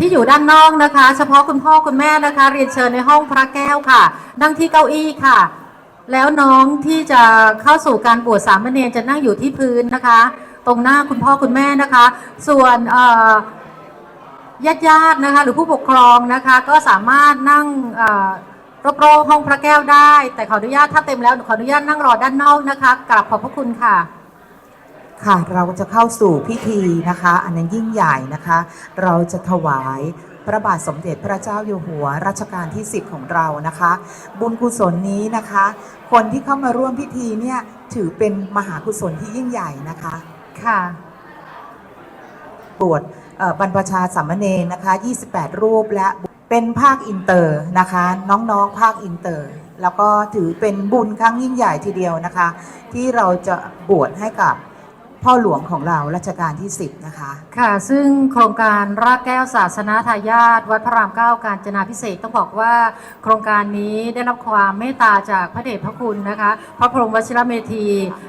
ที่อยู่ด้านนอกนะคะ เฉพาะคุณพ่อคุณแม่นะคะ เรียนเชิญในห้องพระแก้วค่ะ นั่งที่เก้าอี้ค่ะ แล้วน้องที่จะเข้าสู่การบวชสามเณรจะนั่งอยู่ที่พื้นนะคะ ตรงหน้าคุณพ่อคุณแม่นะคะ ส่วนเอ่อญาติๆนะคะ หรือผู้ปกครองนะคะ ก็สามารถนั่งเอ่อรอบๆห้องพระแก้วได้ แต่ขออนุญาตถ้าเต็มแล้วขออนุญาตนั่งรอด้านนอกนะคะกราบขอบพระคุณค่ะ ค่ะเราจะเข้าสู่พิธีนะคะ อันนั้นยิ่งใหญ่นะคะ เราจะถวายพระบาทสมเด็จพระเจ้าอยู่หัวรัชกาลที่ 10 ของเรานะคะ บุญกุศลนี้นะคะ คนที่เข้ามาร่วมพิธีเนี่ยถือเป็นมหากุศลที่ยิ่งใหญ่นะคะค่ะบวชเอ่อบรรพชาสามเณรนะคะ 28 รูปและเป็นภาคอินเตอร์นะคะ น้องๆภาคอินเตอร์ แล้วก็ถือเป็นบุญครั้งยิ่งใหญ่ทีเดียวนะคะ ที่เราจะบวชให้กับ พ่อหลวงของเรารัชกาลที่ 10 นะคะ ค่ะ ซึ่งโครงการรากแก้วศาสนาทายาทวัดพระรามเก้าการจนาพิเศษต้องบอกว่า โครงการนี้ได้รับความเมตตาจากพระเดชพระคุณนะคะ พระพรหมวชิรเมธี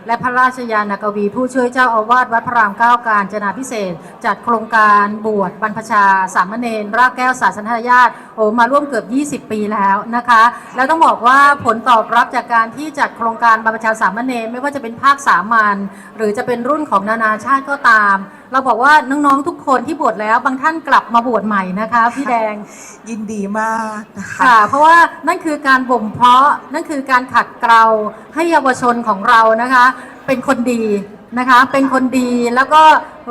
และพระราชยานากวี ผู้ช่วยเจ้าอาวาสวัดพระรามเก้าการจนาพิเศษ จัดโครงการบวชบรรพชา สามเณรรากแก้วศาสนาทายาทโอ้มาร่วมเกือบ 20 ปีแล้วนะคะ แล้วต้องบอกว่าผลตอบรับจากการที่จัดโครงการบรรพชาสามเณรไม่ว่าจะเป็นภาคสามัญหรือจะเป็นรุ่นของนานาชาติก็ตาม เราบอกว่าน้องๆทุกคนที่บวชแล้วบางท่านกลับมาบวชใหม่นะคะพี่แดงยินดีมากนะคะค่ะ เพราะว่านั่นคือการบ่มเพาะนั่นคือการขัดเกลาให้เยาวชนของเรานะคะ เป็นคนดี นะคะ เป็นคนดีแล้วก็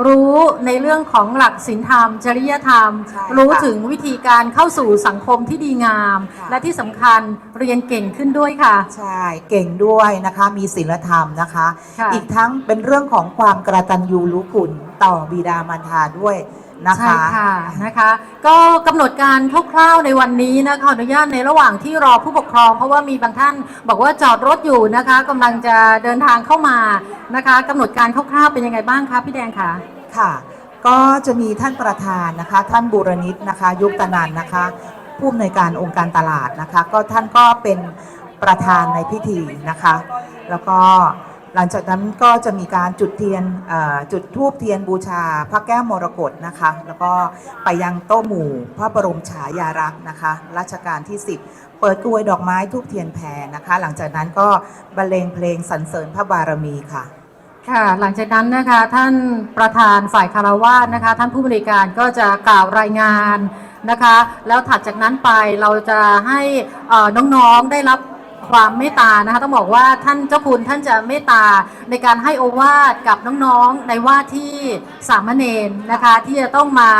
รู้ในเรื่องของหลักศีลธรรม จริยธรรม ใช่ค่ะรู้ถึงวิธีการเข้าสู่สังคมที่ดีงาม ค่ะ และที่สำคัญเรียนเก่งขึ้นด้วยค่ะ ใช่เก่งด้วยนะคะมีศีลธรรมนะคะ ค่ะ อีกทั้งเป็นเรื่องของความกระตันยูรู้คุณต่อบิดามารดาด้วย นะคะใช่ค่ะนะคะ ก็กำหนดการคร่าวๆในวันนี้นะคะขออนุญาตในระหว่างที่รอผู้ปกครอง เพราะว่ามีบางท่านบอกว่าจอดรถอยู่นะคะกำลังจะเดินทางเข้ามานะคะกำหนดการคร่าวๆเป็นยังไงบ้างคะพี่แดงคะ ค่ะ ก็จะมีท่านประธานนะคะ ท่านบูรณิตนะคะ ยุคตนันนะคะ ผู้อำนวยการองค์การตลาดนะคะ ก็ท่านก็เป็นประธานในพิธีนะคะ แล้วก็ หลังจากนั้นก็จะมีการจุดเทียนจุดธูปเทียนบูชาพระแก้วมรกตนะคะ แล้วก็ไปยังโต๊ะหมู่ พระบรมฉายารักษ์นะคะรัชกาลที่ 10 เปิดกลวยดอกไม้ทูบเทียนแพรนะคะ หลังจากนั้นก็บรรเลงเพลงสรรเสริญพระบารมีค่ะค่ะหลังจากนั้นนะคะท่านประธานฝ่ายคารวาสนะคะ ท่านผู้บริการก็จะกล่าวรายงานนะคะ แล้วถัดจากนั้นไปเราจะให้น้องๆได้รับ ความเมตตานะคะต้องบอกว่าท่านเจ้าคุณท่านจะเมตตาในการให้โอวาทกับน้องๆในว่าที่สามเณรนะคะที่จะต้องมา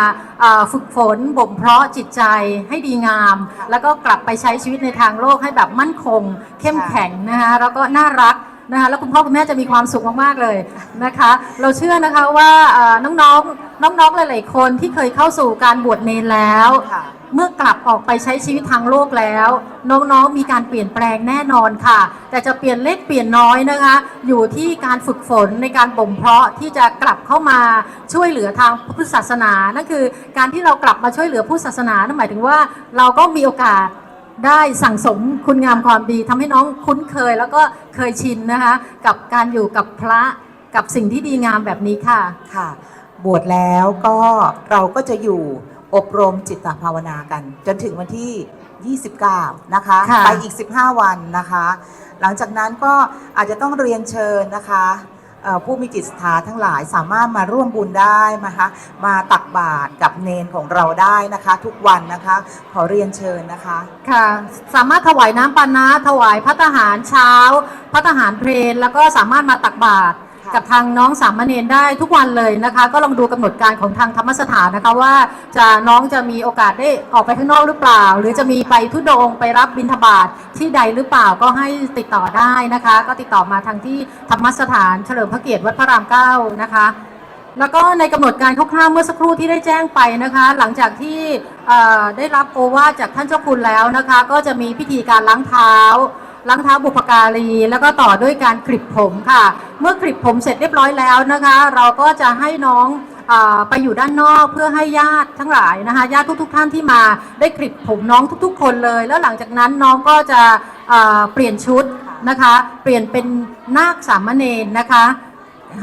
ฝึกฝนบ่มเพาะจิตใจให้ดีงาม แล้วก็กลับไปใช้ชีวิตในทางโลกให้แบบมั่นคง เข้มแข็งนะคะแล้วก็น่ารัก นะคะแล้วคุณพ่อคุณแม่จะมีความสุขมากๆเลยนะคะ เราเชื่อนะคะว่าเอ่อน้องๆน้องๆหลายๆคนที่เคยเข้าสู่การบวชเนรแล้วค่ะเมื่อกลับออกไปใช้ชีวิตทางโลกแล้ว น้องๆมีการเปลี่ยนแปลงแน่นอนค่ะ แต่จะเปลี่ยนเล็กเปลี่ยนน้อยนะคะ อยู่ที่การฝึกฝนในการบ่มเพาะที่จะกลับเข้ามาช่วยเหลือทางพุทธศาสนานั่นคือ การที่เรากลับมาช่วยเหลือพุทธศาสนานั่นหมายถึงว่าเราก็มีโอกาส ได้สั่งสมคุณงามความดีทำให้น้องคุ้นเคยแล้วก็เคยชินนะคะ กับการอยู่กับพระกับสิ่งที่ดีงามแบบนี้ค่ะ ค่ะ บวชแล้วก็เราก็จะอยู่อบรมจิตตภาวนากัน จนถึงวันที่ 29 นะคะ ค่ะ ไปอีก 15 วันนะคะ หลังจากนั้นก็อาจจะต้องเรียนเชิญนะคะเอ่อ ผู้มีจิตศรัทธาทั้งหลายสามารถมาร่วมบุญได้นะคะมาตักบาตรกับเนนของเราได้นะคะ ทุกวันนะคะขอเรียนเชิญนะคะค่ะ สามารถถวายน้ำปานะถวายพัตหารเช้าพัตหารเพลนแล้วก็สามารถมาตักบาตร กับทางน้องสามเณรได้ทุกวันเลยนะคะ ก็ลองดูกำหนดการของทางธรรมสถานนะคะว่าจะน้องจะมีโอกาสได้ออกไปข้างนอกหรือเปล่า หรือจะมีไปทุดงไปรับบิณฑบาตที่ใดหรือเปล่าก็ให้ติดต่อได้นะคะ ก็ติดต่อมาทางที่ธรรมสถานเฉลิมพระเกียรติวัดพระรามเก้านะคะแล้วก็ในกำหนดการคร่าวๆเมื่อสักครู่ที่ได้แจ้งไปนะคะ หลังจากที่ได้รับโอวาจากท่านเจ้าคุณแล้วนะคะ ก็จะมีพิธีการล้างเท้า ล้างเท้าบุพการี แล้วก็ต่อด้วยการกริบผมค่ะ เมื่อกริบผมเสร็จเรียบร้อยแล้วนะคะ เราก็จะให้น้องอไปอยู่ด้านนอกเพื่อให้ญาติทั้งหลายนะคะญาติทุก ๆ ท่านที่มาได้กริบผมน้องทุก ๆ คนเลย แล้วหลังจากนั้นน้องก็จะเปลี่ยนชุดนะคะ เปลี่ยนเป็นนาคสามเณรนะคะ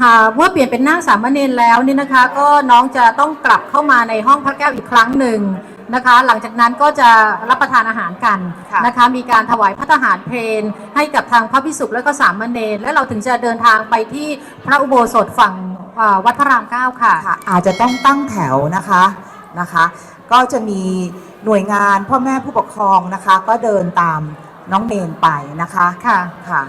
อ่าเมื่อเปลี่ยนเป็นนาคสามเณรแล้วนี่นะคะ ก็น้องจะต้องกลับเข้ามาในห้องพระแก้วอีกครั้งหนึ่ง นะคะ หลังจากนั้นก็จะรับประทานอาหารกันค่ะนะคะ มีการถวายพระทหารเพลนให้กับทางพระพิสุและก็สามเณรและเราถึงจะเดินทางไปที่พระอุโบสถฝั่งอ่าวัดพระรามเก้าค่ะ ค่ะอาจจะต้องตั้งแถวนะคะนะคะ ก็จะมีหน่วยงานพ่อแม่ผู้ปกครองนะคะ ก็เดินตามน้องเนนไปนะคะค่ะ ค่ะ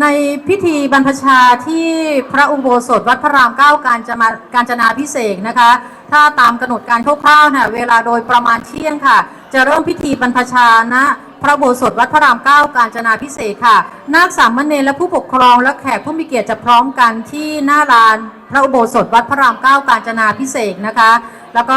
ในพิธีบรรพชาที่พระอุโบสถวัดพระรามเก้าการจะมาการจนาพิเศษนะคะ ถ้าตามกำหนดการคร่าวๆเนะเวลาโดยประมาณเที่ยงค่ะ จะเริ่มพิธีบรรพชาณพระอุโบสถวัดพระรามเก้าการจนาพิเศษค่ะนาคสามเณรและผู้ปกครองและแขกผู้มีเกียรติจะพร้อมกันที่หน้าลาน พระอุโบสถวัดพระรามเก้าการจนาพิเศษนะคะ แล้วก็